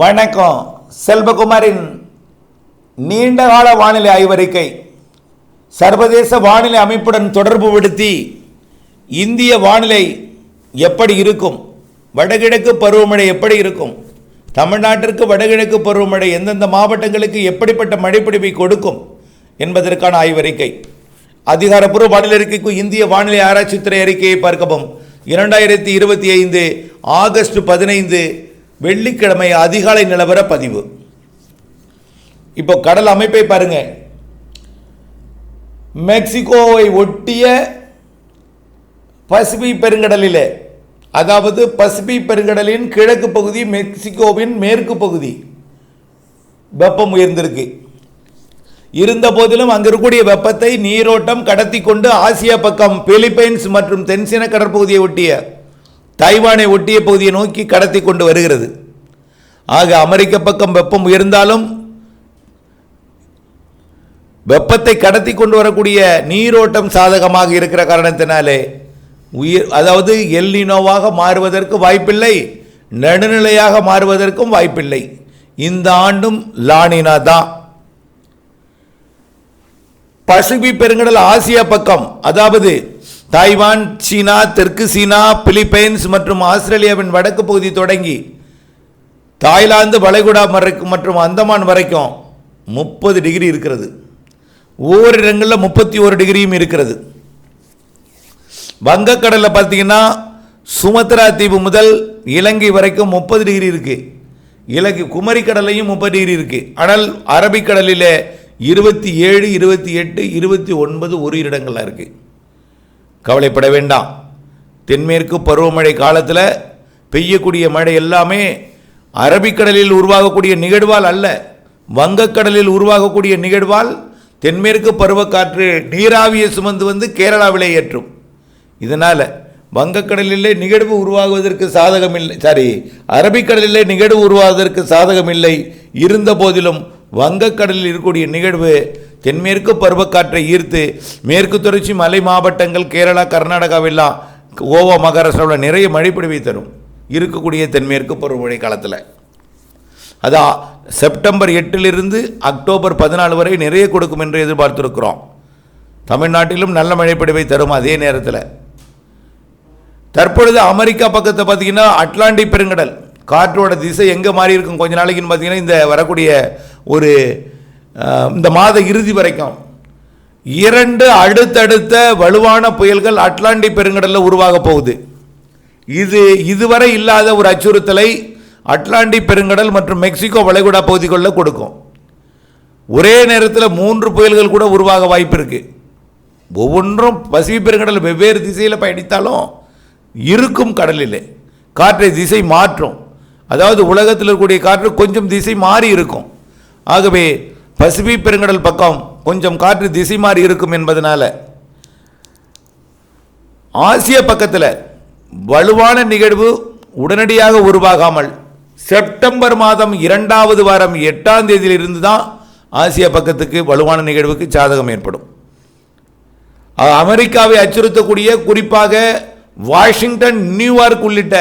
வணக்கம். செல்வகுமாரின் நீண்டகால வானிலை ஆய்வறிக்கை. சர்வதேச வானிலை அமைப்புடன் தொடர்பு படுத்தி இந்திய வானிலை எப்படி இருக்கும்? வடகிழக்கு பருவமழை எப்படி இருக்கும்? தமிழ்நாட்டிற்கு வடகிழக்கு பருவமழை எந்தெந்த மாவட்டங்களுக்கு எப்படிப்பட்ட மழைப்பிடிப்பை கொடுக்கும் என்பதற்கான ஆய்வறிக்கை. அதிகாரப்பூர்வ வானிலை அறிக்கைக்கு இந்திய வானிலை ஆராய்ச்சித்துறை அறிக்கையை பார்க்கவும். இரண்டாயிரத்தி இருபத்தி ஐந்து ஆகஸ்ட் பதினைந்து வெள்ளிக்கிழமை அதிகாலை நிலவர பதிவு. இப்போ கடல் அமைப்பை பாருங்க. மெக்சிகோவை ஒட்டிய பசிபிக் பெருங்கடலில் அதாவது பசிபிக் பெருங்கடலின் கிழக்கு பகுதி மெக்சிகோவின் மேற்கு பகுதி வெப்பம் உயர்ந்திருக்கு. இருந்த போதிலும் அங்கு இருக்கக்கூடிய வெப்பத்தை நீரோட்டம் கடத்தி கொண்டு ஆசியா பக்கம் பிலிப்பைன்ஸ் மற்றும் தென்சீன கடற்பகுதியை ஒட்டிய தைவானை ஒட்டிய பகுதியை நோக்கி கடத்தி கொண்டு வருகிறது. ஆக அமெரிக்க பக்கம் வெப்பம் உயர்ந்தாலும் வெப்பத்தை கடத்தி கொண்டு வரக்கூடிய நீரோட்டம் சாதகமாக இருக்கிற காரணத்தினாலே உயிர் அதாவது எல்லினோவாக மாறுவதற்கு வாய்ப்பில்லை நடுநிலையாக மாறுவதற்கும் வாய்ப்பில்லை. இந்த ஆண்டும் லானினா தான் பசிபிக் பெருங்கடல் ஆசியா பக்கம் அதாவது தாய்வான் சீனா தெற்கு சீனா பிலிப்பைன்ஸ் மற்றும் ஆஸ்திரேலியாவின் வடக்கு பகுதி தொடங்கி தாய்லாந்து வளைகுடா வரைக்கும் மற்றும் அந்தமான் வரைக்கும் முப்பது டிகிரி இருக்கிறது. ஒவ்வொரு இடங்களில் முப்பத்தி ஒரு டிகிரியும் இருக்கிறது. வங்கக்கடலில் பார்த்தீங்கன்னா சுமத்ரா தீவு முதல் இலங்கை வரைக்கும் முப்பது டிகிரி இருக்குது இலங்கை குமரி கடலையும் முப்பது டிகிரி இருக்குது ஆனால் அரபிக்கடலில் இருபத்தி ஏழு இருபத்தி எட்டு இருபத்தி ஒன்பது ஒரு இடங்களாக இருக்குது கவலைப்பட வேண்டாம். தென்மேற்கு பருவமழை காலத்தில் பெய்யக்கூடிய மழை எல்லாமே அரபிக்கடலில் உருவாகக்கூடிய நிகழ்வால் அல்ல வங்கக்கடலில் உருவாகக்கூடிய நிகழ்வால் தென்மேற்கு பருவக்காற்று நீராவியை சுமந்து வந்து கேரளாவிலே ஏற்றும். இதனால் வங்கக்கடலிலே நிகழ்வு உருவாகுவதற்கு சாதகமில்லை சாரி அரபிக்கடலிலே நிகழ்வு உருவாவதற்கு சாதகமில்லை. இருந்த போதிலும் வங்கக்கடலில் இருக்கக்கூடிய நிகழ்வு தென்மேற்கு பருவக்காற்றை ஈர்த்து மேற்கு தொடர்ச்சி மலை மாவட்டங்கள் கேரளா கர்நாடகாவெல்லாம் கோவா மகாராஷ்டிராவில் நிறைய மழைப்பிடிவை தரும். இருக்கக்கூடிய தென்மேற்கு பருவமழை காலத்தில். அதான் செப்டம்பர் எட்டிலிருந்து அக்டோபர் பதினாலு வரை நிறைய கொடுக்கும் என்று எதிர்பார்த்திருக்கிறோம். தமிழ்நாட்டிலும் நல்ல மழைப்பிடிவை தரும் அதே நேரத்தில். தற்பொழுது அமெரிக்கா பக்கத்தை பார்த்தீங்கன்னா அட்லாண்டிக் பெருங்கடல். காற்றோட திசை எங்கே மாறி இருக்கும்? கொஞ்ச நாளைக்குன்னு பார்த்தீங்கன்னா இந்த வரக்கூடிய ஒரு இந்த மாத இறுதி வரைக்கும். இரண்டு அடுத்தடுத்த வலுவான புயல்கள் அட்லாண்டிக் பெருங்கடலில் உருவாக போகுது. இது இதுவரை இல்லாத ஒரு அச்சுறுத்தலை அட்லாண்டிக் பெருங்கடல் மற்றும் மெக்சிகோ வளைகுடா பகுதிகளில் கொடுக்கும். ஒரே நேரத்தில் மூன்று புயல்கள் கூட உருவாக வாய்ப்பு இருக்குது ஒவ்வொன்றும் பசிபிக் பெருங்கடல் வெவ்வேறு திசையில் பயணித்தாலும் இருக்கும் கடலிலே. காற்றை திசை மாற்றும். அதாவது உலகத்தில் இருக்கக்கூடிய காற்று கொஞ்சம் திசை மாறி இருக்கும். ஆகவே பசிபி பெருங்கடல் பக்கம் கொஞ்சம் காற்று திசை மாறி இருக்கும் என்பதனால் ஆசிய பக்கத்தில் வலுவான நிகழ்வு உடனடியாக உருவாகாமல் செப்டம்பர் மாதம் இரண்டாவது வாரம் எட்டாம் தேதியிலிருந்து தான் ஆசிய பக்கத்துக்கு வலுவான நிகழ்வுக்கு சாதகம் ஏற்படும். அமெரிக்காவை அச்சுறுத்தக்கூடிய குறிப்பாக வாஷிங்டன் நியூயார்க் உள்ளிட்ட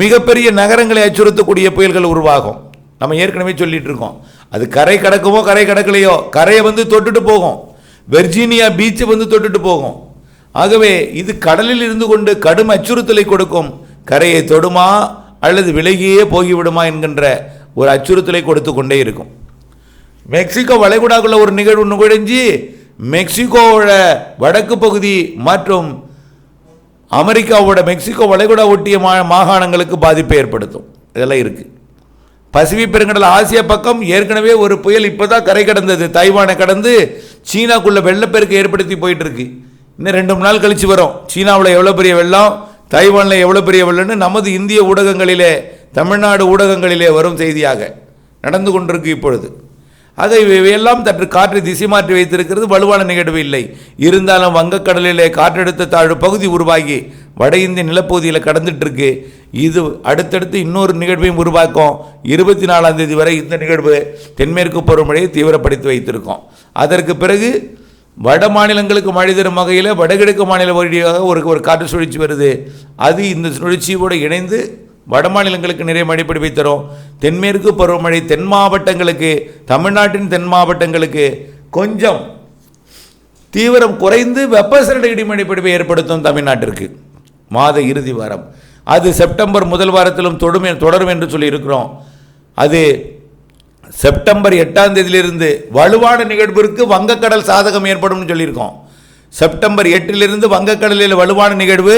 மிகப்பெரிய நகரங்களை அச்சுறுத்தக்கூடிய புயல்கள் உருவாகும். நம்ம ஏற்கனவே சொல்லிட்டு இருக்கோம் அது கரை கடக்குமோ கரை கடக்கலையோ கரையை வந்து தொட்டுட்டு போகும். வெர்ஜீனியா பீச்சை வந்து தொட்டுட்டு போகும். ஆகவே இது கடலில் இருந்து கொண்டு கடும் அச்சுறுத்தலை கொடுக்கும். கரையை தொடுமா அல்லது விலகியே போகிவிடுமா என்கின்ற ஒரு அச்சுறுத்தலை கொடுத்து கொண்டே இருக்கும். மெக்சிகோ வளைகுடாக்குள்ள ஒரு நிகழ்வு நுழைஞ்சி மெக்சிகோவோட வடக்கு பகுதி மற்றும் அமெரிக்காவோட மெக்சிகோ வளைகுடா ஒட்டிய மா மாகாணங்களுக்கு பாதிப்பை ஏற்படுத்தும். இதெல்லாம் இருக்குது பசிபிக் பெருங்கடல் ஆசியா பக்கம் ஏற்கனவே ஒரு புயல் இப்போ தான் கரை கடந்தது. தைவானை கடந்து சீனாக்குள்ளே வெள்ளப்பெருக்கு ஏற்படுத்தி போயிட்டுருக்கு. இன்னும் ரெண்டு மூணு நாள் கழித்து வரும். சீனாவில் எவ்வளோ பெரிய வெள்ளம்? தைவானில் எவ்வளோ பெரிய வெள்ளம்னு நமது இந்திய ஊடகங்களிலே தமிழ்நாடு ஊடகங்களிலே வரும் செய்தியாக நடந்து கொண்டிருக்கு இப்பொழுது. அதை இவையெல்லாம் சற்று காற்றை திசை மாற்றி வைத்திருக்கிறது வலுவான நிகழ்வு இல்லை. இருந்தாலும் வங்கக்கடலிலே காற்றழுத்த தாழ்வு பகுதி உருவாகி வட இந்திய நிலப்பகுதியில் கடந்துட்டுருக்கு. இது அடுத்தடுத்து இன்னொரு நிகழ்வையும் உருவாக்கும். இருபத்தி நாலாம் தேதி வரை இந்த நிகழ்வு தென்மேற்கு பருவமழையை தீவிரப்படுத்தி வைத்திருக்கோம். அதற்கு பிறகு வட மாநிலங்களுக்கு மழை தரும் வகையில் வடகிழக்கு மாநில வழியாக ஒரு ஒரு காற்று சுழற்சி வருது. அது இந்த சுழற்சியோடு இணைந்து வட மாநிலங்களுக்கு நிறைய மழைப்பிடிப்பை தரும். தென்மேற்கு பருவமழை தென் மாவட்டங்களுக்கு தமிழ்நாட்டின் தென் மாவட்டங்களுக்கு கொஞ்சம் தீவிரம் குறைந்து வெப்பசலன இடிமழை பிடிப்பை ஏற்படுத்தும் தமிழ்நாட்டிற்கு. மாத இறுதி வாரம். அது செப்டம்பர் முதல் வாரத்திலும் தொடும் தொடரும் என்று சொல்லியிருக்கிறோம். அது செப்டம்பர் எட்டாம் தேதியிலிருந்து வலுவான நிகழ்விற்கு வங்கக்கடல் சாதகம் ஏற்படும்னு சொல்லியிருக்கோம். செப்டம்பர் எட்டிலிருந்து வங்கக்கடலில் வலுவான நிகழ்வு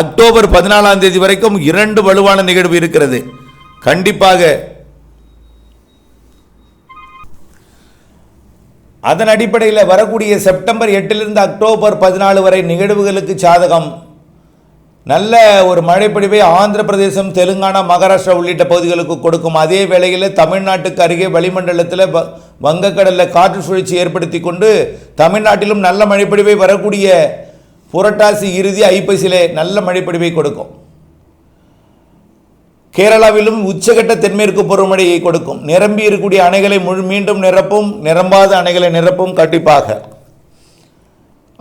அக்டோபர் பதினாலாம் தேதி வரைக்கும் இரண்டு வலுவான நிகழ்வு இருக்கிறது. கண்டிப்பாக அதன் அடிப்படையில் வரக்கூடிய செப்டம்பர் எட்டிலிருந்து அக்டோபர் பதினாலு வரை நிகழ்வுகளுக்கு சாதகம் நல்ல ஒரு மழைப்பொழிவை ஆந்திர பிரதேசம் தெலுங்கானா மகாராஷ்டிரா உள்ளிட்ட பகுதிகளுக்கு கொடுக்கும். அதே வேளையில் தமிழ்நாட்டுக்கு அருகே வளிமண்டலத்தில் வ- வங்கக்கடலில் காற்று சுழற்சி ஏற்படுத்தி கொண்டு தமிழ்நாட்டிலும் நல்ல மழைப்பொழிவை வரக்கூடிய புரட்டாசி இறுதி ஐப்பசியிலே நல்ல மழைப்பொழிவை கொடுக்கும். கேரளாவிலும் உச்சகட்ட தென்மேற்கு பருவமழையை கொடுக்கும். நிரம்பி இருக்கக்கூடிய அணைகளை முழு மீண்டும் நிரப்பும் நிரம்பாத அணைகளை நிரப்பும் கண்டிப்பாக.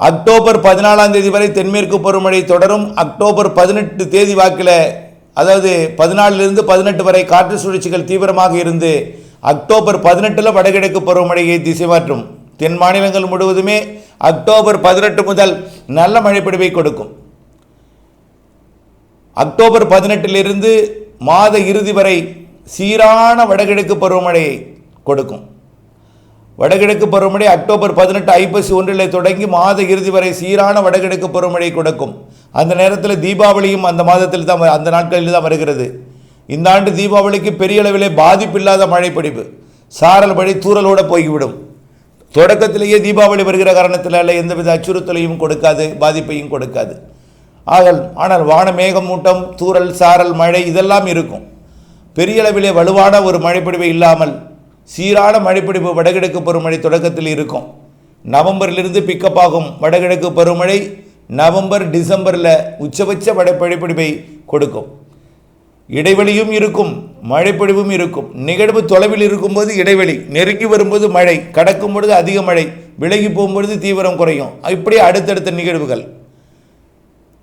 அக்டோபர் பதினாலாம் தேதி வரை தென்மேற்கு பருவமழை தொடரும். அக்டோபர் பதினெட்டு தேதி வாக்கில் அதாவது பதினாலிருந்து பதினெட்டு வரை காற்று சுழற்சிகள் தீவிரமாக இருந்து அக்டோபர் பதினெட்டில் வடகிழக்கு பருவமழையை திசை மாற்றும். தென் மாநிலங்கள் முழுவதுமே அக்டோபர் பதினெட்டு முதல் நல்ல மழைப்பிடிவை கொடுக்கும். அக்டோபர் பதினெட்டிலிருந்து மாத இறுதி வரை சீரான வடகிழக்கு பருவமழையை கொடுக்கும். வடகிழக்கு பருவமழை அக்டோபர் பதினெட்டு ஐப்பசி ஒன்றில் தொடங்கி மாத இறுதி வரை சீரான வடகிழக்கு பருவமழை கொடுக்கும். அந்த நேரத்தில் தீபாவளியும் அந்த மாதத்தில் தான் அந்த நாட்களில் தான் வருகிறது. இந்த ஆண்டு தீபாவளிக்கு பெரிய அளவிலே பாதிப்பில்லாத மழை பிடிப்பு சாரல் மழை தூறலோடு போய்விடும். தொடக்கத்திலேயே தீபாவளி வருகிற காரணத்தினால எந்தவித அச்சுறுத்தலையும் கொடுக்காது பாதிப்பையும் கொடுக்காது. ஆகல் ஆனால் வான மேகமூட்டம் தூறல் சாரல் மழை இதெல்லாம் இருக்கும். பெரிய அளவிலே வலுவான ஒரு மழைப்பிடிவு இல்லாமல் சீரான மழைப்பிடிப்பு வடகிழக்கு பருவமழை தொடக்கத்தில் இருக்கும். நவம்பரிலிருந்து பிக்கப் ஆகும் வடகிழக்கு பருவமழை நவம்பர் டிசம்பரில் உச்சபட்ச மழைப்பிடிப்பை கொடுக்கும். இடைவெளியும் இருக்கும் மழைப்பொழிவும் இருக்கும். நிகழ்வு தொலைவில் இருக்கும்போது இடைவெளி நெருங்கி வரும்போது மழை கடக்கும் பொழுது அதிக மழை விலகி போகும்பொழுது தீவிரம் குறையும். இப்படி அடுத்தடுத்த நிகழ்வுகள்.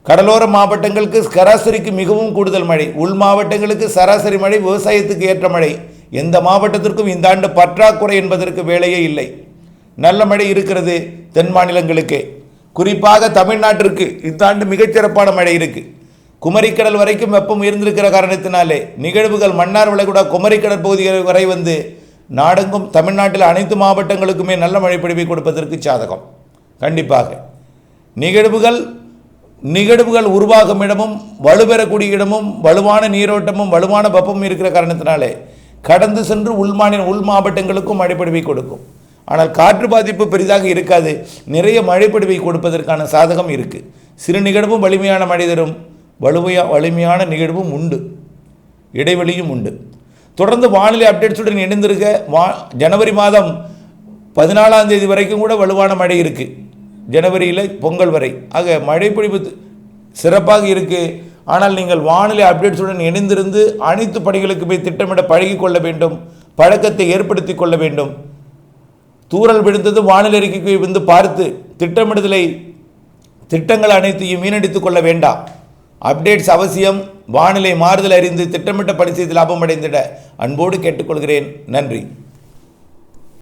கடலோர மாவட்டங்களுக்கு சராசரிக்கு மிகவும் கூடுதல் மழை உள் மாவட்டங்களுக்கு சராசரி மழை விவசாயத்துக்கு ஏற்ற மழை. எந்த மாவட்டத்திற்கும் இந்த ஆண்டு பற்றாக்குறை என்பதற்கு வேலையே இல்லை. நல்ல மழை இருக்கிறது தென் மாநிலங்களுக்கு. குறிப்பாக தமிழ்நாட்டிற்கு இந்த ஆண்டு மிகச்சிறப்பான மழை இருக்கு. குமரிக்கடல் வரைக்கும் வெப்பம் இருந்திருக்கிற காரணத்தினாலே நிகழ்வுகள் மன்னார் வளைகுடா குமரிக்கடல் பகுதிகள் வரை வந்து நாடெங்கும் தமிழ்நாட்டில் அனைத்து மாவட்டங்களுக்குமே நல்ல மழை பொழிவை கொடுப்பதற்கு சாதகம். கண்டிப்பாக. நிகழ்வுகள் நிகழ்வுகள் உருவாகும் இடமும் வலுப்பெறக்கூடிய இடமும் வலுவான நீரோட்டமும் வலுவான வெப்பமும் இருக்கிற காரணத்தினாலே கடந்து சென்று உள்மாநில உள் மாவட்டங்களுக்கும் மழைப்பொழிவை கொடுக்கும். ஆனால் காற்று பாதிப்பு பெரிதாக இருக்காது. நிறைய மழைப்பொழிவை கொடுப்பதற்கான சாதகம் இருக்குது சிறு நிகழ்வும் வலிமையான மழை தரும். வலுமையா வலிமையான நிகழ்வும் உண்டு. இடைவெளியும் உண்டு. தொடர்ந்து வானிலை அப்டேட்ஸுடன் இணைந்திருக்க வா ஜனவரி மாதம் பதினாலாம் தேதி வரைக்கும் கூட வலுவான மழை இருக்குது ஜனவரியில் பொங்கல் வரை. ஆக மழைப்பொழிவு சிறப்பாக இருக்குது ஆனால் நீங்கள் வானிலை அப்டேட்ஸுடன் இணைந்திருந்து அனைத்து பணிகளுக்கு போய் திட்டமிட பழகிக்கொள்ள வேண்டும் பழக்கத்தை ஏற்படுத்தி கொள்ள வேண்டும். தூறல் விழுந்தது வானிலை அறிக்கைக்கு வந்து பார்த்து திட்டமிடுதலை திட்டங்கள் அனைத்தையும் வீணடித்துக் கொள்ள வேண்டாம். அப்டேட்ஸ் அவசியம் வானிலை மாறுதல் அறிந்து திட்டமிட்ட பணி செய்து லாபம் அடைந்திட அன்போடு கேட்டுக்கொள்கிறேன். நன்றி.